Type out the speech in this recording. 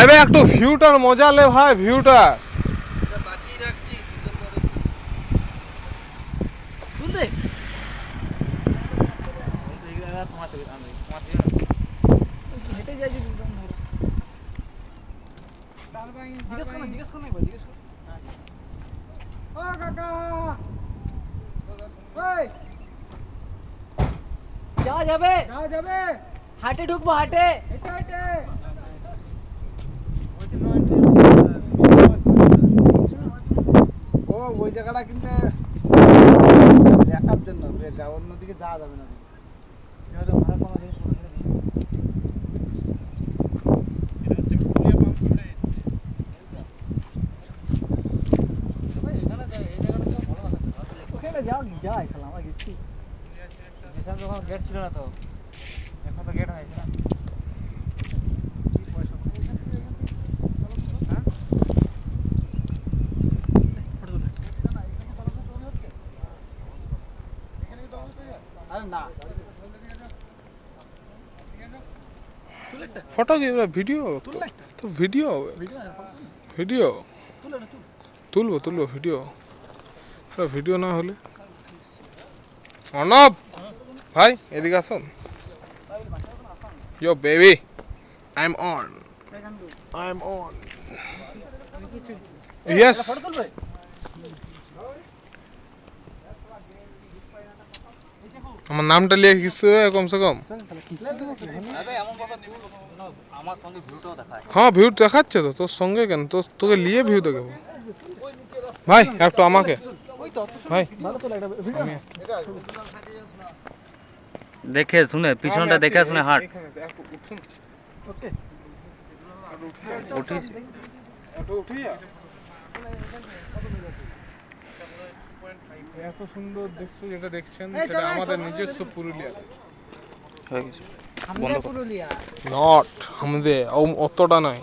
এবে একটু ভিউটার মজা লে ভাই ভিউটা তুলতে হেঁটে যাই যদি একদম ধরো। জিজ্ঞেস করো না, জিজ্ঞেস করো না একবার, জিজ্ঞেস করো। যাওয়া যাবে যাবে হাটে ঢুকবো হাটে হেঁটে জায়গাটা কিন্তু দেখার জন্য অন্যদিকে যাওয়া যাবে না যাও যাই আমরা গেছি। গেট ছিল না তো এখন তো গেট হয়েছে না আরে না ফটো কি ভিডিও তো ভিডিও ভিডিও না তুল তুলবো তুলবো ভিডিও ভিডিও না হলে। অর্ণব! ভাই এদিকে আসুন। Yo baby I am on I am on yes photo তুলবে? আমার নামটা লিখে কিছু কমসে কম। হ্যাঁ ভিউ দেখাচ্ছে তো তোর সঙ্গে কেন? তোর তোকে নিয়ে ভিউ দেখাবো। ভাই একটু আমাকে। ভাই। দেখে শুনে পিছনটা দেখে শুনে হাট। উঠিস। এত সুন্দর দৃশ্য যেটা দেখছেন সেটা আমাদের নিজস্ব পুরুলিয়া। হয়ে গেছে। আমাদের পুরুলিয়া। নট আমাদের অতটা নয়।